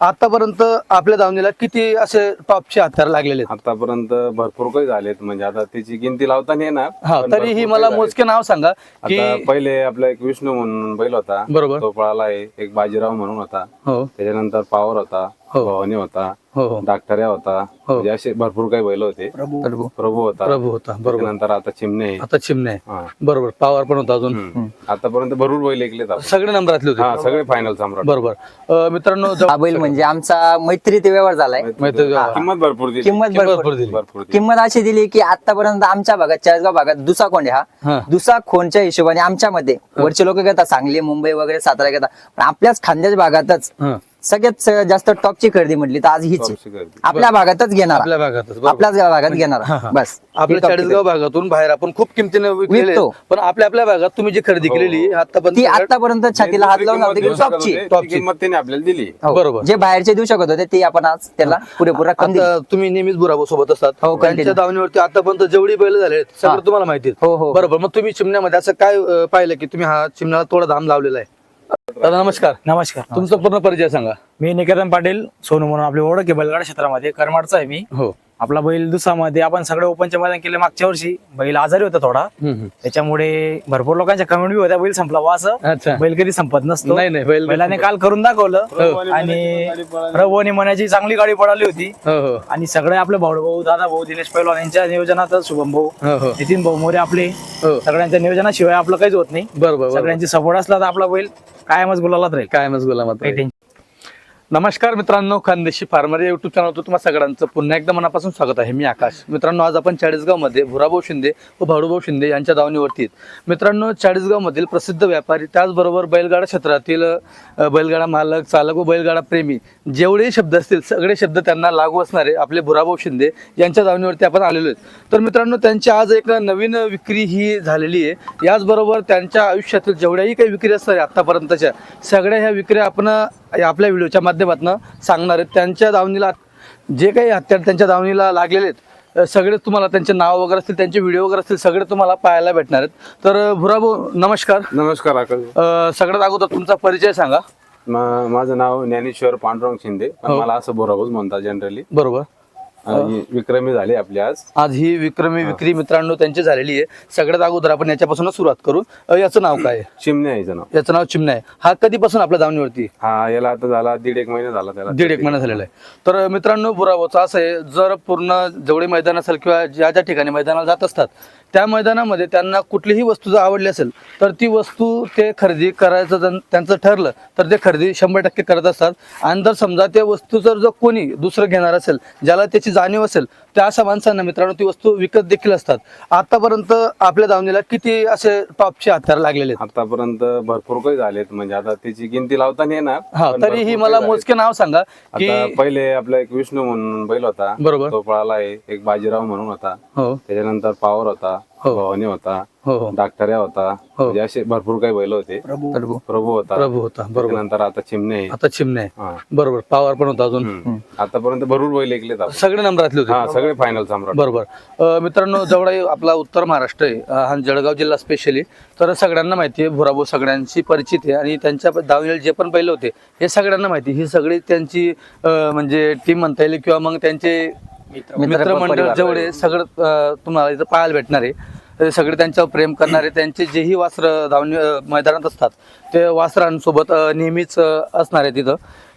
आतापर्यंत आपल्या दावणीला किती असे टॉपचे हत्यार लागलेले आहेत? आतापर्यंत भरपूर काही झालेत. म्हणजे आता त्याची गिनती लावता नाही येणार हा पण तरीही भरपूर मला काही. मोजके नाव सांगा की आता पहिले आपला एक विष्णू म्हणून बैल होता. बरोबर. तो पळाला आहे. एक बाजीराव म्हणून होता. हो. त्याच्यानंतर पावर होता. हो. भवानी होता हो हो. डाक्टर्या होता म्हणजे असे भरपूर काही बैल होते. प्रभू. प्रभू. होता. प्रभू होता बरोबर. त्याच्यानंतर आता चिमणे. आहे. आता चिमणे. आहे. हा. बरोबर पावर पण होता अजून. हम्म. आतापर्यंत भरपूर बैल ऐकलेत आपण. सगळे नंबरातले होते. हा सगळे फायनल सम्राट. बरोबर. अं, मित्रांनो हा बैल म्हणजे आमचा मैत्री ते व्यवहार झालाय. माहिती आहे का? किंमत भरपूर दिली. किंमत किंमत भरपूर. भरपूर दिली. भरपूर दिली. किंमत अशी दिली की आतापर्यंत आमच्या भागात चाळीसगाव भागात दुसा कोंडे हा. हा. दुसा खोंडच्या हिशोबाने आमच्यामध्ये. वरचे लोक घेतात सांगली मुंबई वगैरे सातारा घेतात. पण आपल्याच खांद्याच्या भागातच हा. सगळ्यात सगळ्यात जास्त टॉपची खरेदी म्हटली तर आज हीच आहे. आपल्या भागातच घेणार आपल्या भागातच बरोबर. आपल्याच भागात घेणार बस आपल्या ही top ची चाळीसगाव भागातून बाहेर आपण खूप किमतीने विकलेले विकतो. आहेत. पण आपल्या आपल्या भागात तुम्ही जी खरेदी केलेली आतापर्यंत ती आतापर्यंत छातीला हात लावून शकत टॉपची. किंमत त्याने आपल्याला दिली हो. बरोबर. जे बाहेरचे देऊ शकत होते ते आपण आज त्याला पुरेपूर रक्कम दिली आता तुम्ही नेहमीच बुराबो सोबत असतात हो, continue. त्यांच्या दावणीवरती आतापर्यंत जेवढी बैल झाले आहेत, सगळं हा. तुम्हाला माहिती आहे. हो, हो. बरोबर मग तुम्ही चिमण्यामध्ये असं काय अं, पाहिलं की तुम्ही हा चिमण्याला थोडा धाम लावलेला आहे दादा नमस्कार. नमस्कार तुमचा पूर्ण परिचय सांगा. मी निकेतन पाटील सोनू म्हणून आपली ओळख आहे बैलगाडा क्षेत्रामध्ये. करमाडचा आहे मी. हो. आपला बैल दुसामध्ये आपण सगळे ओपनचे मैदान केले मागच्या वर्षी. बैल आजारी होता थोडा. त्याच्यामुळे भरपूर लोकांच्या कमेंट बी होत्या बैल संपला वा असं. बैल कधी संपत नसतो. नाही नाही बैल बैलाने काल करून दाखवलं. आणि प्रभूने मनाची चांगली गाडी पळाली होती. हो हो. आणि सगळे आपले भाऊ भाऊ दादा भाऊ दिनेश पैलवान यांच्या नियोजनात शुभम भाऊ हो हो. नितीन भाऊ मोरे आपले. हो. सगळ्यांच्या नियोजनाशिवाय आपलं काहीच होत नाही. बरोबर सगळ्यांची सपोर्ट असला तर आपला बैल कायमच गुलालात राहील. कायमच गुलामात राहील. नमस्कार मित्रांनो खानदेशी फार्मर या युट्यूब चॅनल तुम्हा सगळ्यांचं पुन्हा एकदा मनापासून स्वागत आहे. मी आकाश. मित्रांनो आज आपण चाळीसगावमध्ये भुराभाऊ शिंदे व भाडूभाऊ शिंदे यांच्या दावणीवरती आहेत. मित्रांनो चाळीसगावमधील प्रसिद्ध व्यापारी त्याचबरोबर बैलगाडा क्षेत्रातील बैलगाडा मालक चालक व बैलगाडा प्रेमी जेवढेही शब्द असतील सगळे शब्द त्यांना लागू असणारे आपले भुराभाऊ शिंदे यांच्या दावणीवरती आपण आलेलो आहेत. तर मित्रांनो त्यांची आज एक नवीन विक्री ही झालेली आहे. याचबरोबर त्यांच्या आयुष्यातील जेवढ्याही काही विक्री असतात आत्तापर्यंतच्या सगळ्या ह्या विक्री आपण आपल्या व्हिडिओच्या माध्यमातून सांगणार आहेत. त्यांच्या दावणीला जे काही हत्यार त्यांच्या दावणीला लागलेले आहेत सगळे तुम्हाला त्यांचे नाव वगैरे असतील त्यांचे व्हिडिओ वगैरे असतील सगळे तुम्हाला पाहायला भेटणार आहेत. तर भुराभाऊ नमस्कार. नमस्कार आकाश अ, सगळ्यात अगोदर तुमचा परिचय सांगा. मा- माझं नाव ज्ञानेश्वर पांडुरंग शिंदे. पण हो. मला असं बोराबोज म्हणतात जनरली बरोबर. विक्रमी झाली आपली आज. आज ही विक्रमी विक्री मित्रांनो त्यांची झालेली आहे. सगळ्यात अगोदर आपण याच्यापासूनच सुरुवात करू. अ, याचं नाव काय? आहे? चिमणे यायचं नाव. याचं नाव चिमणा आहे. हा कधीपासून आपल्या दावणीवरती? आहे? हा याला आता झाला दीड एक महिना झाला त्याला. दीड एक महिना झालेला आहे. तर मित्रांनो बुरावोचा असं आहे जर पूर्ण जेवढे मैदान असेल किंवा ज्या ज्या ठिकाणी मैदानाला जात असतात त्या मैदानामध्ये त्यांना कुठलीही वस्तू जर आवडली असेल तर ती वस्तू ते खरेदी करायचं त्यांचं ठरलं तर ते खरेदी शंभर टक्के करत असतात. आणि जर समजा त्या वस्तू जर जो कोणी दुसरं घेणार असेल ज्याला त्याची जाणीव असेल त्या अशा माणसांना मित्रांनो ती वस्तू विकत देखील असतात. आतापर्यंत आपल्या दावणीला किती असे टॉपचे हत्यार लागलेले आहेत? आतापर्यंत भरपूर काही झालेत. म्हणजे आता त्याची गिनती लावता नाही येणार हा पण तरीही भरपूर मला काही. मोजके नाव सांगा की आता पहिले आपला एक विष्णू म्हणून बैल होता. बरोबर. तो पळाला आहे. एक बाजीराव म्हणून होता. हो. त्याच्यानंतर पावर होता. भवानी होता हो हो डाक्टर्या होता म्हणजे असे भरपूर काही बैल होते प्रभू प्रभू होता प्रभू होता बरोबर त्याच्यानंतर आता चिमणे आहे. आता चिमणे. हा. बरोबर पावर पण होता अजून हम्म. आतापर्यंत भरपूर बैल ऐकलेत आपण. सगळे नंबरातले होते हा सगळे फायनल सम्राट बरोबर अं, मित्रांनो जेवढा आपला उत्तर महाराष्ट्र आहे अं, हा जळगाव जिल्हा स्पेशली तर सगळ्यांना माहिती आहे भुराभाऊ सगळ्यांशी परिचित आहे आणि त्यांच्या दावणीला जे पण पहिले होते हे सगळ्यांना माहिती आहे. ही सगळी त्यांची अं, म्हणजे टीम म्हणता येईल किंवा मग त्यांचे मित्रमंडळ. जेवढे सगळं तुम्हाला इथं पाहायला भेटणार आहे. ते सगळे त्यांच्यावर प्रेम करणारे त्यांचे जेही वास्त्र धावणी मैदानात असतात ते वास्त्रांसोबत अं, नेहमीच असणार आहे तिथं.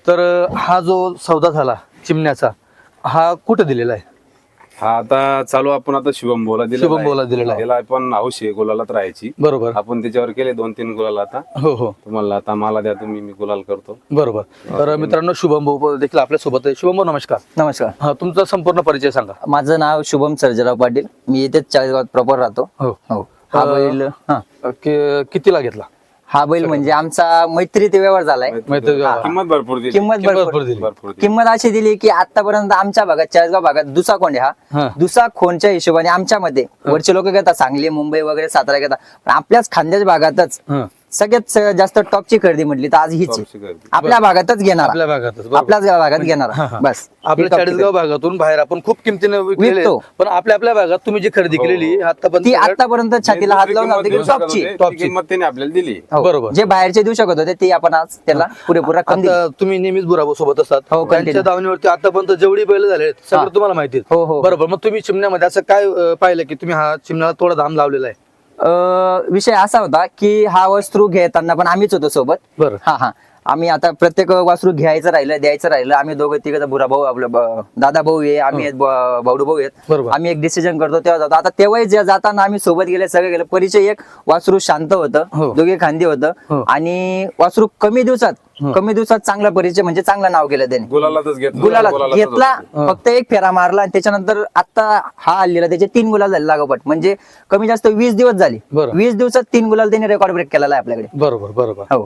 तर हा जो सौदा झाला चिमण्याचा हा कुठं दिलेला आहे? हा आता चालू आपण आता शुभम बोला दिला शुभम बोला दिलेला आहे. याला पण हौस आहे गुलालात राहायची. बरोबर. आपण त्याच्यावर केले दोन तीन गुलाल आता. हो हो. तुम्हाला आता मला द्या तुम्ही मी गुलाल करतो. बरोबर. तर मित्रांनो शुभम भाऊ देखील आपल्यासोबत आहे. शुभम भाऊ नमस्कार. नमस्कार. हा तुमचा संपूर्ण परिचय सांगा. माझं नाव शुभम सर्जराव पाटील. मी येथेच चाळीसगावात प्रॉपर राहतो. हो. हो. हा बैल हा. कि- कितीला घेतला? हा बैल म्हणजे आमचा मैत्री ते व्यवहार झालाय? किंमत भरपूर दिली. किंमत किंमत भरपूर दिली. किंमत अशी दिली की आतापर्यंत आमच्या भागात चाळीसगाव भागात दुसा कोंडे हा. हा. दुसा खोंडच्या हिशोबाने आमच्यामध्ये. वरचे लोक घेतात सांगली मुंबई वगैरे सातारा घेतात पण आपल्याच खांद्याच्या भागातच. सगळ्यात स- जास्त टॉपची खरेदी म्हटली तर आज हीच आहे. आपल्या भागातच घेणार आपल्या भागातच बरोबर. आपल्याच भागात घेणार बस आपल्या ही चाळीसगाव भागातून बाहेर आपण खूप किमतीने विकलेले विकतो. पण आपल्या आपल्या भागात तुम्ही जी खरेदी केलेली आतापर्यंत ती आतापर्यंत छातीला हात लावून होती की टॉपची. किंमत त्यांनी आपल्याला दिली हो. बरोबर. जे बाहेरचे देऊ शकत होते ते आपण आज त्याला पुरेपूर रक्कम दिली आता तुम्ही नेहमीच बुराबो सोबत असतात हो, continue. त्यांच्या दावणीवरती आतापर्यंत जेवढी बैल झाले आहेत, सगळं हा. तुम्हाला माहिती आहे. हो, हो. बरोबर मग तुम्ही चिमण्यामध्ये असं काय अं, पाहिलं की तुम्ही हा चिमण्याला थोडा दाम लावलेला आहे विषय असा होता की हा वस्त्रू घेताना पण आम्हीच होतो सोबत. बरं. हा हा. आम्ही आता प्रत्येक वासरू घ्यायचं राहिलं द्यायचं राहिलं. आम्ही दोघं तिघं बुरा भाऊ आपलं दादा भाऊ आहे आम्ही आहेत, भाऊ भाऊ आहेत. बरोबर. आम्ही एक डिसिजन करतो तेव्हा जातो. आता तेव्हाही जे जाताना आम्ही सोबत गेले सगळे गेले परिचय एक वासरू शांत हो. होतं दोघे खांदी हो. होतं आणि वासरू कमी दिवसात कमी दिवसात चांगला परिचय म्हणजे चांगलं नाव केलं त्याने. गुलालातच घेतलं गुलाला गुलालातच घेतला होतं. फक्त एक फेरा मारला आणि त्याच्यानंतर आता हा आलेला त्याचे तीन गुलाल झाले लागोपाठ. म्हणजे कमी जास्त वीस दिवस झाले. बरं. वीस दिवसात तीन गुलाल त्यांनी रेकॉर्ड ब्रेक केलेला आहे आपल्याकडे. बरोबर बरोबर. हो.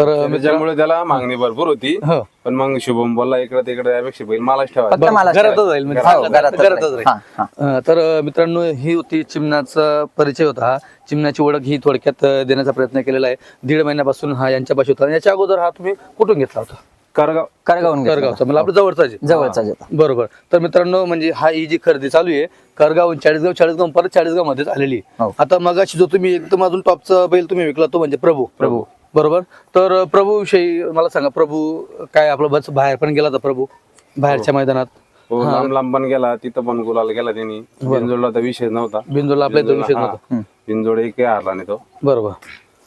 तर त्याच्यामुळे त्याला मागणी भरपूर होती हो. पण मग शुभम बोलला इकडे तिकडे यापेक्षा बैल मलाच फक्त मला घरातच राहील म्हणजे हो, चांगलं. घरातच घरातच राहील. राहील हा, हा. अं, तर अं, मित्रांनो ही होती चिमण्याचा परिचय होता हा चिमण्याची ओळख ही थोडक्यात अं, देण्याचा प्रयत्न केलेला आहे दीड महिन्यापासून हा यांच्यापाशी होता आणि याच्या अगोदर हा तुम्ही कुठून घेतला होता करगाव करगावून घेतला. करगावचा आपलं आहे. जवळचाच होता. बरोबर तर मित्रांनो म्हणजे हा ही जी खरेदी चालू आहे करगाव चाळीसगाव चाळीसगाव परत चाळीसगाव मध्येच आलेली आहे. हो. आता मगाशी जो तुम्ही एकदम अजून टॉपचा बैल तुम्ही विकला तो म्हणजे प्रभू प्रभू बरोबर? तर अं, प्रभू विषयी मला सांगा प्रभू काय आपलं बस बाहेर पण गेला होता प्रभू? बाहेरच्या मैदानात? हो लांब लांब पण गेला तिथं पण गुलाल गेला त्यांनी. बिनजोडला तर विषय नव्हता. बिंदूला आपल्या इथं विषय हा. नव्हता. बिनजोड एकही हारला नाही तो. बरोबर.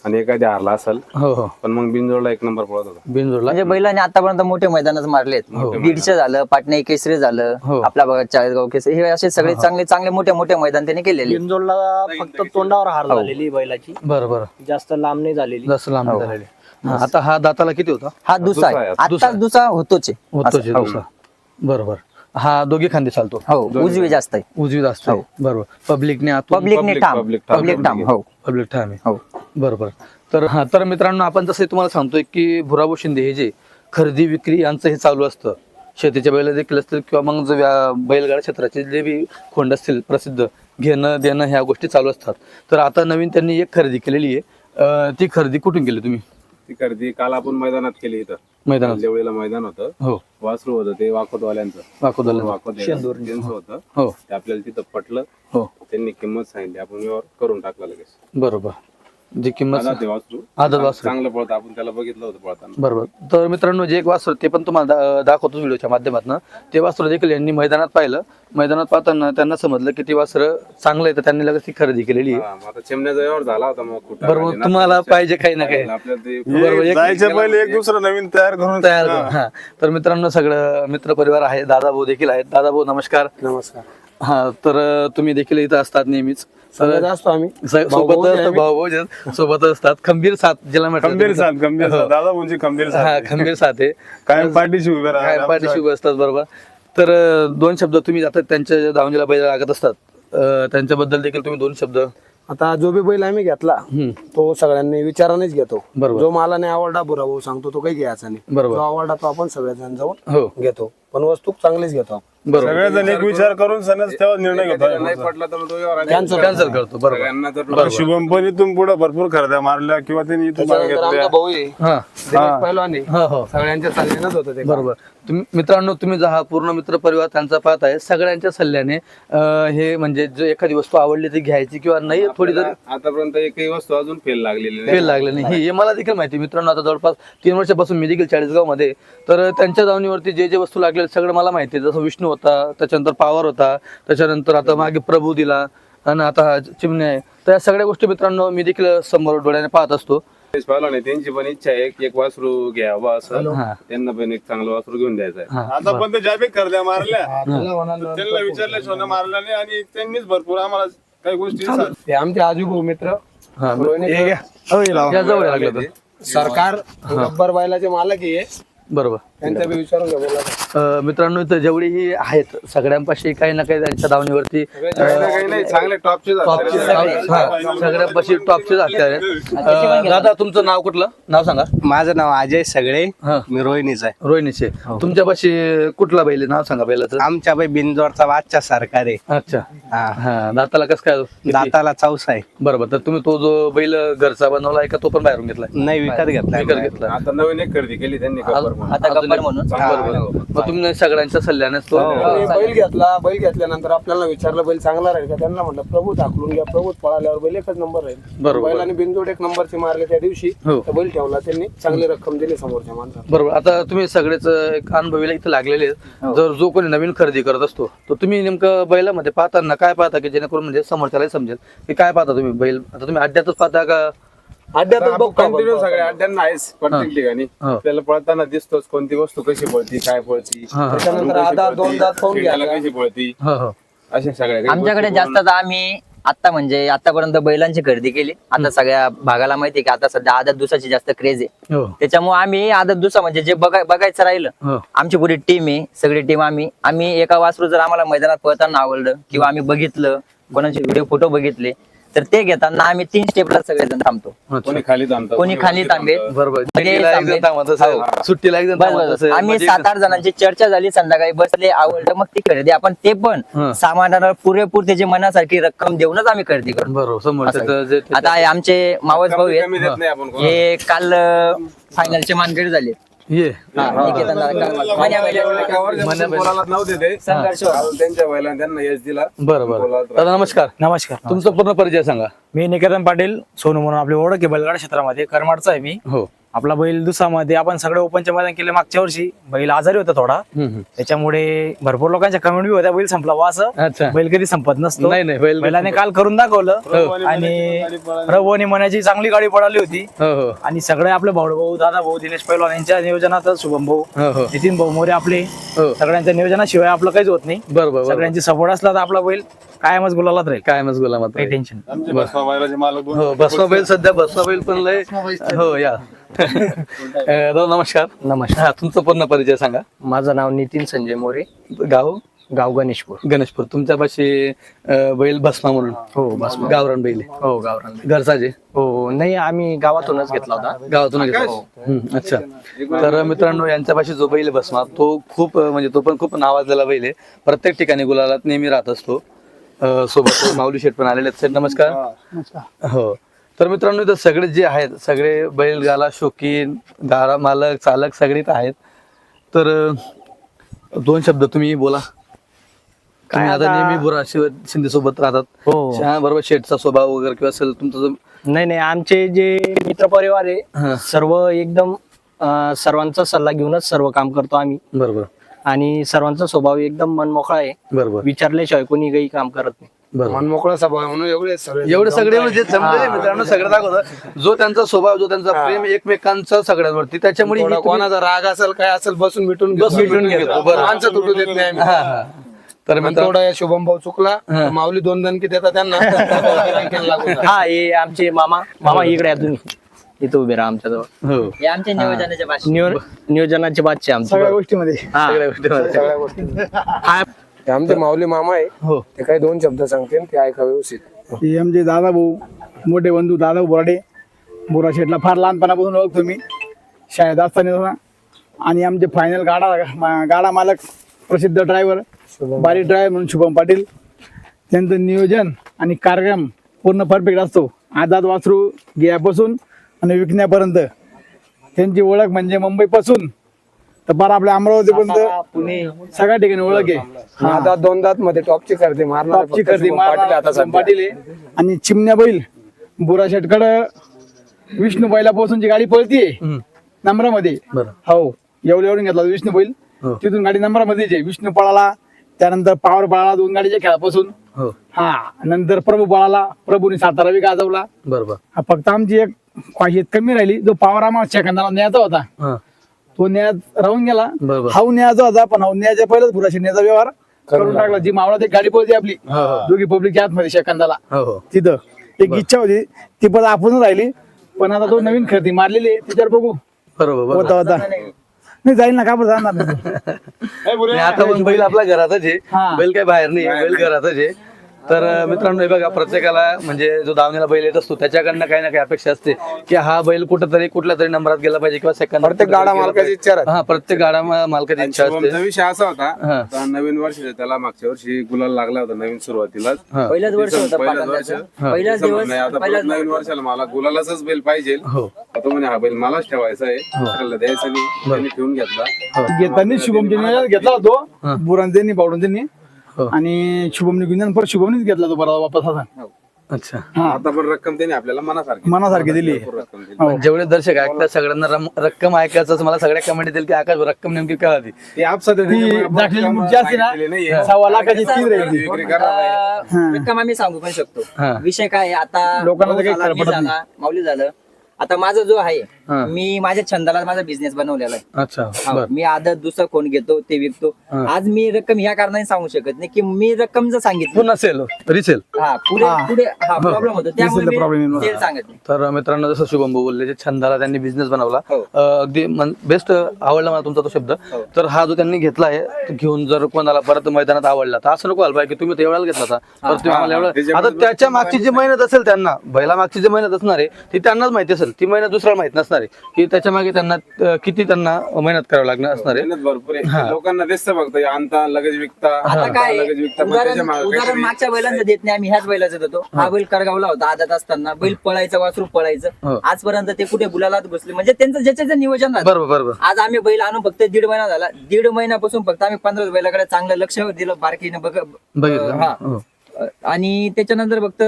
आणि एखादी हारला असेल हो हो. पण मग बिनजोडला एक नंबर पळत होता. बिंदूरला म्हणजे बैलांनी आतापर्यंत मोठे मैदानच मारलेत. दीडशे झालं पाटणे केसरी झालं हो. आपल्या भागात चाळीसगाव केसरी हे असे सगळे चांगले चांगले मोठे मोठे मैदान त्यांनी केलेले. बिंजोडला फक्त तोंडावर हार झालेली बैलाची. बरं बरं. जास्त लांब नाही झालेली. जास्त लांब झालेली. आता हा दाताला किती होता? हा दुसरा. आत्ताच दुसरा होतोच आहे. होतो असं. दुसरा. बरोबर हा दोघी खांदे चालतो. हो उजवी जास्त आहे. उजवी जास्त आहे. बरोबर. पब्लिकने आतून पब्लिकने public- ठाम. public ठाम, पब्लिक ठाम हो. पब्लिक ठाम आहे. हो. बरोबर. तर हा तर मित्रांनो आपण जसं तुम्हाला सांगतोय की भुराबू शिंदे हे जे खरेदी विक्री यांचं हे चालू असतं. शेतीच्या बैल देखील असतील किंवा मग जो व्या- बैलगाडा क्षेत्राचे जे बी खोंड असतील प्रसिद्ध घेणं देणं ह्या गोष्टी चालू असतात. तर आता नवीन त्यांनी एक खरेदी केलेली आहे. अं, ती खरेदी कुठून केली तुम्ही? ती गर्दी काल आपण मैदानात केली इथं. मैदानात. देवळीला मैदान होतं. हो. वासरू होतं ते वाकोटवाल्यांचं वाकोदला वाकोट त्यांचं होतं. हो. ते आपल्याला तिथं पटलं. हो. त्यांनी किंमत सांगितली. आपण व्यवहार करून टाकला लगेच. बरोबर. जी किंमत आधा ते वासरू आदत वासरू. चांगलं पळतं. आपण त्याला बघितलं होतं पळताना. बरोबर. तर मित्रांनो जे एक वासर ते पण तुम्हाला दा- दाखवतो व्हिडिओच्या माध्यमातून. ते वासर देखील यांनी मैदानात पाहिलं. मैदानात पाहताना त्यांना समजलं की ती वासर चांगलं आहे तर त्यांनी लगेच ती खरेदी केलेली आहे. हा, मग आता चिमण्याचा व्यवहार झाला होता मग कुठं बरोबर. तुम्हाला पाहिजे काही ना काही. आपल्याला ते बरोबर एक जायचं पहिले एक दुसरं नवीन तयार करून तयार करून. हा. तर मित्रांनो सगळं मित्र परिवार आहे दादा भाऊ देखील आहेत. दादा भाऊ नमस्कार. नमस्कार. हा तर तुम्ही देखील इथं असतात नेहमीच. सगळ्यात असतो आम्ही. स- सोबत असतात भाऊ भाऊ जे सोबत असतात. खंबीर साथ ज्याला म्हटलं खंबीर साथ खंबीर साथ. दादा म्हणजे खंबीर हा साथ खंबीर साथ आहे. कायम पाठीशी उभे काय राहा पाठीशी उभे असतात बरोबर. तर अं, दोन शब्द तुम्ही आता त्यांच्या दावणीला बैल लागत असतात. अं, त्यांच्याबद्दल देखील तुम्ही दोन शब्द. आता जो बी बैल आम्ही घेतला हम्म, तो सगळ्यांनी विचारानेच घेतो. बरोबर. जो मला नाही आवडला बुरा भाऊ सांगतो तो काही घ्यायचा नाही. बरोबर. जो आवडला तो आपण सगळ्याजण जाऊन हो. घेतो. पण वस्तू चांगलीच घेतो बरोबर सगळेजण एक विचार करून सणच तेव्हा निर्णय घेतो पटला तर मग तो व्यवहार कॅन्सल कॅन्सल करतो बरोबर. सगळ्यांना जर शुभम पण इथून पुढे भरपूर खरेद्या मारल्या किंवा त्यांनी इथून मागे आमचा घेतल्या. भाऊ आहे. हा. दिनेश पैलवान आहे. हो हो. सगळ्यांच्या सल्ल्यानंच होतं ते बरोबर. तुम्ही मित्रांनो तुम्ही जो हा पूर्ण मित्र परिवार त्यांचा पाहत आहे सगळ्यांच्या सल्ल्याने अं, हे म्हणजे जो एखादी वस्तू आवडली ती घ्यायची किंवा नाही थोडी जर आतापर्यंत एकही वस्तू अजून फेल लागलेली नाही. फेल लागलं नाही. हे मला देखील माहिती मित्रांनो आता जवळपास तीन वर्षापासून मी देखील चाळीसगावमध्ये तर त्यांच्या दावणीवरती जे जे वस्तू लागले सगळं मला माहिती आहे. जसं विष्णू होता त्याच्यानंतर पावर होता त्याच्यानंतर आता मागे प्रभू दिला आणि आता हा चिमणे आहे. तर या सगळ्या गोष्टी मित्रांनो मी देखील समोर डोळ्याने पाहत असतो. त्यांची पण इच्छा आहे की एक वासरू घ्यावं असं. हा. त्यांना पण एक चांगलं वासरू घेऊन द्यायचं आहे. हा आता पण ते ज्याबी खरेद्या मारल्या. त्यांना विचारल्याशिवाय मारल्या नाही आणि त्यांनीच भरपूर आम्हाला काही गोष्टी सांग- ते आमचे आजू भाऊ मित्र. हा. हे घ्या. हो, हे लावा. या जवळ लागलं तर. सरकार गब्बर बैलाचे मालक आहे बरोबर. त्यांचा बी विचारून घ्या बोला अ, मित्रांनो इथं जेवढीही आहेत सगळ्यांपाशी काही ना काही त्यांच्या दावणीवरती काही ना काही नाही चांगले टॉपचे टॉपचे हा, सगळ्यांपाशी टॉपचे हत्यार आहेत. अ, दादा तुमचं नाव कुठलं? नाव सांगा. माझं नाव अजय सगळे हा. मी रोहिणीच आहे. रोहिणीचे. तुमच्यापाशी कुठला बैल आहे? नाव सांगा बैलाचं आमच्या बाई बिंजोरचा वाजच्या सरकार आहे. अच्छा. हा. हा दाताला कसं काय किती? दाताला चौसा आहे. बरोबर तर तुम्ही तो जो बैल घरचा बनवलाय का तो पण बाहेरून घेतलाय? नाही विकत घेतलाय. विकत घेतला आता नवीन एक खरेदी केली त्यांनी गब्बर म्हणून. आता गब्बर म्हणून. बरोबर. मग तुम्ही सगळ्यांच्या सल्ल्यानेच तो आणि बैल घेतला बैल घेतल्यानंतर आपल्याला विचारलं बैल चांगला राहील का? त्यांना म्हटलं प्रभू दाखलून घ्या प्रभू पळाल्यावर बैल एकच नंबर राहील. बरोबर. बैलाने बिनजोड एक नंबरचे मारले त्या दिवशी हो. तर बैल ठेवला त्यांनी चांगली रक्कम दिली समोरच्या माणसाला. बरोबर. आता तुम्ही सगळेच एक अनुभवीला इथे लागलेले आहेत. जर जो कोणी नवीन खरेदी करत असतो तर तुम्ही नेमकं बैलामध्ये पाहताना काय पाहता की जेणेकरून म्हणजे समोरच्याला समजेल? की काय पाहता तुम्ही बैल? आता तुम्ही अड्ड्यातच पाहता का अड्ड्यातच कंटिन्यू सगळ्या अड्ड्यांना आहेच प्रत्येक ठिकाणी. हो. आपल्याला पळताना दिसतोच कोणती वस्तू कशी पळती काय पळती. हा. त्याच्यानंतर आधा दोन दात पाहून घ्यायला कशी पळती. हो हो. अशा सगळ्या काही आमच्याकडे गोष्टी जास्त आता आम्ही आता म्हणजे आतापर्यंत बैलांची खरेदी केली. आता सगळ्या भागाला माहिती आहे की आता सध्या आदत दिवसाची जास्त क्रेज आहे. हो. त्याच्यामुळे आम्ही आदत दिवसा म्हणजे जे बघाय बघायचं राहिलं हो. आमची पुरी टीम आहे सगळी टीम आम्ही. आम्ही एका वासरू जर आम्हाला मैदानात पळताना आवडलं किंवा आम्ही बघितलं कोणाचे व्हिडिओ फोटो बघितले तर ते घेताना आम्ही तीन स्टेपला सगळेजण थांबतो. कोणी खाली थांबतात कोणी खाली बरोबर म्हणजे दिंडीला एक जण थांबे. थांबत असेल. सुट्टीला एक जण बस थांबत बस असेल. आम्ही म्हणजे सात आठ जणांची चर्चा झाली संध्याकाळी बसले आवडलं मग ती खरेदी. आपण ते पण हं. सामानाला पुरेपूर त्याची मनासारखी रक्कम देऊनच आम्ही खरेदी करतो. बरोबर. समोर जे आता हे आमचे मावस भाऊ कमी कमी आहेत देत नाही आपण कोणाला. हे काल फायनलचे मानकरी झाले ये. निकेतन दादा संघर्ष त्यांच्या बैलांनी त्यांना यश दिला. बरं बरं. दादा नमस्कार. नमस्कार. तुमचा पूर्ण परिचय सांगा. मी निकेतन पाटील सोनू म्हणून आपली ओळख आहे बैलगाडा क्षेत्रामध्ये. करमाडचा आहे मी. हो. आपला बैल दुसामध्ये आपण सगळे ओपनचे मैदान केले मागच्या वर्षी. बैल आजारी होता थोडा. त्याच्यामुळे भरपूर लोकांच्या कमेंट बी होत्या बैल संपला वा असं. अच्छा. बैल कधी संपत नसतो. नाही नाही बैल बैलाने काल करून दाखवलं. आणि रघुवनी मनाची चांगली गाडी पळाली होती. हो हो. आणि सगळे आपले भाऊ भाऊ दादा भाऊ दिनेश पैलवान यांच्या नियोजनात शुभम भाऊ हो हो. नितीन भाऊ मोरे आपले. हो. सगळ्यांच्या नियोजनाशिवाय आपलं काहीच होत नाही. बरोबर सगळ्यांची सपोर्ट असला तर आपला बैल. कायमच गुलालात राहील. काय मग गुलामात काही टेन्शन आमचे बसवा बैलाचे मालक दोन हो बसवा बैल सध्या बसवा बैल पण लय हो या. अं, दादा नमस्कार. नमस्कार. हा तुमचा पूर्ण परिचय सांगा. माझं नाव नितीन संजय मोरे. गाव? गाव गणेशपूर. गणेशपूर. तुमच्यापाशी अं, बैल भस्मा म्हणून. हो बस गावरान बैल आहे. हो गावरान घरचा जे? हो नाही आम्ही गावातूनच घेतला होता. गावातून घेतला. हम्म, अच्छा. तर मित्रांनो यांच्यापाशी जो बैल आहे भस्मा तो खूप अं, म्हणजे तो पण खूप नावाजलेला बैल आहे. प्रत्येक ठिकाणी गुलालात नेहमी राहत असतो. अं, सोबत माऊली शेठ पण आलेले आहेत. सर नमस्कार. हो तर मित्रांनो इथं सगळे जे आहेत सगळे बैलगाला शौकीन गाडा मालक चालक सगळे इथं आहेत. तर अं, दोन शब्द तुम्ही बोला. काय आता नेहमी बुरा शिंदे सोबत राहतात. हो. बरोबर शेठचा स्वभाव वगैरे किंवा असेल तुमचा जो नाही नाही आमचे जे मित्र परिवार हा. आहे सर्व एकदम अं, सर्वांचा सल्ला घेऊनच सर्व काम करतो आम्ही. बरोबर. आणि सर्वांचा स्वभाव एकदम मनमोकळा आहे. बरोबर. विचारल्याशिवाय कोणी काही काम करत नाही. बरोबर. मन मोकळा स्वभाव म्हणून एवढे सगळे. एवढे सगळे म्हणजे मित्रांनो सगळं दाखवतं. जो त्यांचा स्वभाव जो त्यांचा प्रेम एकमेकांचा सगळ्यांवरती त्याच्यामुळे तुम्ही- कोणाचा राग असेल काय असेल बसून मिटून बस मिटून घेतो. माणसं तुटू देत नाही आम्ही. हा, हा. तर मित्रांनो थोडा शुभम भाऊ चुकला. माऊली दोन दणकी देतात त्यांना. हा हे आमचे मामा. मामा इकडे या तुम्ही इथं उभे राहा आमच्याजवळ. हो. हे आमच्या नियोजनाच्या भाषेत नियो- नियोजनाचे बादशे आमचे. सगळ्या गोष्टीमध्ये. हा. सगळ्या गोष्टी हा. आमचे माऊली मामा आहे. हो. ते काही दोन शब्द सांगतील ते ऐका व्यवस्थित. हे आमचे दादा भाऊ मोठे बंधू दादा बोराडे. बोरा शेटला फार लहानपणापासून ओळखतो मी. शाळेत असताना आणि आमचे फायनल गाडा मा- गाडा मालक प्रसिद्ध ड्रायव्हर बारीक ड्रायव्हर म्हणून शुभम पाटील. त्यांचं नियोजन आणि कार्यक्रम पूर्ण परफेक्ट असतो. आदात वासरू घ्यापासून आणि विकण्यापर्यंत. त्यांची ओळख म्हणजे मुंबईपासून. तर बारा आपल्या अमरावतीपर्यंत सगळ्या ठिकाणी ओळख आहे. आता दोन दात मध्ये टॉपची करते मारणार टॉपची फक्त गर्दी शुभम पाटील आता सध्या. पाटील आहे. आणि चिमण्या बैल बुरा शेटकडं विष्णू बैला पासून जी गाडी पळतीये. हम्म. नंबरामध्ये. बरं. हो एवढं एवढून घेतला विष्णू बैल. हो. तिथून गाडी नंबरामध्ये आहे. विष्णू पळाला त्यानंतर पावर पळाला दोन गाडीच्या खेळापासून. हो. हा नंतर प्रभू पळाला प्रभूने सातारा बी गाजवला. बरोबर. हा, फक्त आमची एक ख्वाहियत कमी राहिली. जो पावर आम्हाला सेकंदाला न्यायचा होता हा. तो न्यायात राहून गेला. बरोबर. हाऊ न्यायचा होता पण हाऊ न्यायच्या पहिलेच बुरा शेटण्याचा व्यवहार करून टाकला. जी मावळा ती गाडी पळते आपली. हो, हो. दोघी पब्लिकच्या आतमध्ये सेकंदाला. हो हो. तिथं. एक इच्छा होती. ती पण आपण राहिली. पण आता तो नवीन खरेदी मारलेली आहे. त्याच्यावर बघू. बरोबर होता बरोबर. होता नाही जाईल ना. का बरं जाणार नाही. आता पण बैल आपल्या घरातच आहे. हा. बैल काय बाहेर नाही बैल घरातच आहे. तर मित्रांनो हे बघा प्रत्येकाला म्हणजे जो दावणीला बैल येत असतो त्याच्याकडनं काही ना काही अपेक्षा असते की हा बैल कुठंतरी कुठल्या तरी नंबरात गेला पाहिजे किंवा सेकंद प्रत्येक गाडा मालकाची इच्छा राहते. हा प्रत्येक गाडा मा- मालकाची इच्छा शुभमचा असते. विषय असा होता हा. नवीन वर्ष त्याला मागच्या वर्षी गुलाल लागला होता नवीन सुरुवातीलाच. हा. पहिलंच वर्ष होतं पहिलंच पाटलांचं. वर्ष. पहिलाच दिवस आता पहिलाच नवीन वर्षाला मला गुलालाचाच बैल पाहिजे. हो. तो म्हणे हा बैल मलाच ठेवायचा आहे दुसऱ्याला द्यायचा नाही. त्यांनी ठेवून घेतला. घेताना नियोजन घेतला होतो. बुरान पावडून त्यांनी हो. आणि शुभमने घेऊन परत शुभमनीच घेतला तो परत वापस असा. अच्छा. आता पण रक्कम त्यांनी आपल्याला मनासारखी मनासारखी दिली. भरपूर रक्कम दिली. हो. जेवढे दर्शक ऐकतात सगळ्यांना रम- रक्कम ऐकायचं असं मला सगळ्या कमेंट येतील की आकाश रक्कम नेमकी काय होती ती आपसात ती दाखलेली असते ना. सव्वा लाखाची तीन राहिली. विक्री करणार नाही. अं, रक्कम आम्ही सांगू पण शकतो. हा. विषय काय आहे, आता लोकांना तर काही पडत माऊली झालं. आता माझा जो आहे हा. मी माझ्या छंदाला माझा बिझनेस बनवलेला आहे. अच्छा हा, मी आदत दुसरं कोण घेतो ते विकतो. हा. आज मी रक्कम ह्या कारणाने सांगू शकत नाही की मी रक्कम जर सांगितली पुन्हा सेल रिसेल हा पुढे पुढे हा प्रॉब्लेम होतो. त्यामुळे येणार. मी तेल सांगत नाही. तर मित्रांनो जसं शुभम भाऊ बोलले जे छंदाला त्यांनी बिझनेस बनवला हो. अगदी बेस्ट आवडला मला तुमचा तो शब्द. तर हा जो त्यांनी घेतला आहे तो घेऊन जर कोणाला परत मैदानात आवडला तर असं नको व्हायला पाहिजे की तुम्ही एवढ्याला घेतला आता त्याच्या मागची जी मेहनत असेल त्यांना बैला मागची जी मेहनत असणार आहे ती त्यांनाच माहिती असेल. ती मेहनत दुसऱ्याला माहीत नसणार आहे. की त्याच्यामागे त्यांना अं, किती त्यांना मेहनत करावी लागणार असणार आहे. मेहनत भरपूर आहे. लोकांना दिसतं फक्त हे आणता लगेच विकता आता काय लगेच विकता पण उदाहरण त्याच्यामागे उदाहरण काहीतरी- मागच्या बैलांचं देत नाही आम्ही ह्याच बैलाचं देतो. हा बैल करगावला होता आदत असताना. बैल पळायचं वासरू हो. पळायचं आजपर्यंत ते कुठे गुलालात घुसले म्हणजे त्यांचं ज्याचं जे नियोजन. बरोबर बरोबर. आज आम्ही बैल आणून फक्त दीड महिना झाला. दीड महिन्यापासून फक्त आम्ही पंधरा बैलाकडे चांगलं लक्ष दिलं बारकीनं बघ बघितलं. हा. हो. आणि त्याच्यानंतर फक्त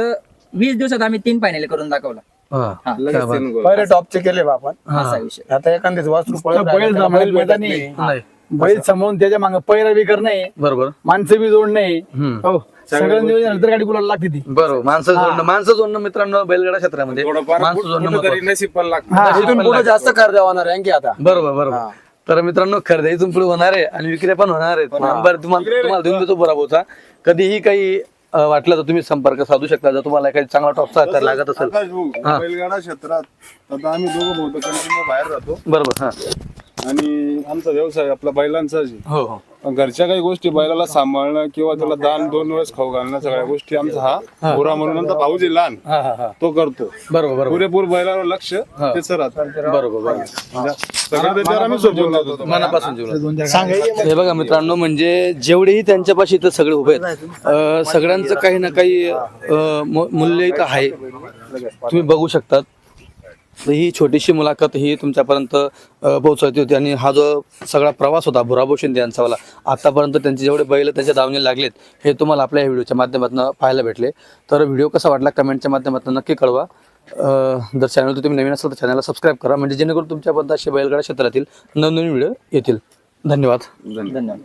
वीस दिवसात आम्ही तीन फायनल करून दाखवला. हा. लगेच. पहिले टॉपचे केले बा आपण. असा विषय. आता एखाद्याच पळत बैल राहिलं, त्याला जमायला बैल भेटत मैदानी. नाही. नाही. बैल समोरून त्याच्यामागे पैरा बी कर नाही. बरोबर. माणसं बी जोड नाही. हम्म. हो. सगळं नियोजन गुलाला लागते ती. बरोबर. माणसं जोडणं माणसं जोडणं मित्रांनो बैलगाडा क्षेत्रामध्ये. थोडंफार माणसं जोडणं कुठंतरी महत्वाचं. नशीब पण लागतं. हा, इथून पुढे जास्त कर्ज होणार आहे आणखी आता. बरोबर बरोबर. तर मित्रांनो खरेदी इथून पुढे होणार आहे आणि विक्री पण होणार आहेत नंबर तुम्हाला तुम्हाला देऊन देतो बरोबरचा. कधीही काही अं, वाटलं तर तुम्ही संपर्क साधू शकता. जर तुम्हाला काही चांगला टॉपचा आकार लागत असेल. आकाश भाऊ हा. बैलगाडा क्षेत्रात आता आम्ही दोघं भाऊ कंटिन्यू बाहेर राहतो. बरोबर हा. आणि आमचा व्यवसाय आपला बैलांचाच आहे. हो हो. घरच्या काही गोष्टी बैलाला सांभाळणं किंवा त्याला दान दोन वेळेस खाऊ घालणं सगळ्या गोष्टी आमचा हा गोरा म्हणून. आमचा भाऊ जे लहान हा हा हा. तो करतो. बरोबर बरोबर. पुरेपूर बैलावर लक्ष त्याच राहतं. बरोबर बरोबर. सगळं त्याच्यावर आम्ही सोडून जातो मनापासून जीवनात. हे बघा मित्रांनो म्हणजे जेवढेही त्यांच्यापाशी इथं सगळे उभे आहेत अं, सगळ्यांचं काही ना काही अं, मू- मूल्य इथं आहे. तुम्ही बघू शकतात. ही छोटीशी मुलाखत ही तुमच्यापर्यंत पोहोचवली पोहोचवती होती आणि हा जो सगळा प्रवास होता भुराबो शिंदे यांचावाला आतापर्यंत त्यांचे जेवढे बैल त्यांच्या दावणे लागलेत हे तुम्हाला आपल्या या व्हिडिओच्या माध्यमातून पाहायला भेटले. तर व्हिडिओ कसा वाटला कमेंटच्या माध्यमातून नक्की कळवा. जर चॅनल तुम्ही नवीन असाल तर चॅनलला सबस्क्राईब करा म्हणजे जेणेकरून तुमच्यापर्यंत असे बैलगाडा क्षेत्रातील नवनवीन व्हिडिओ येतील. धन्यवाद. धन्यवाद.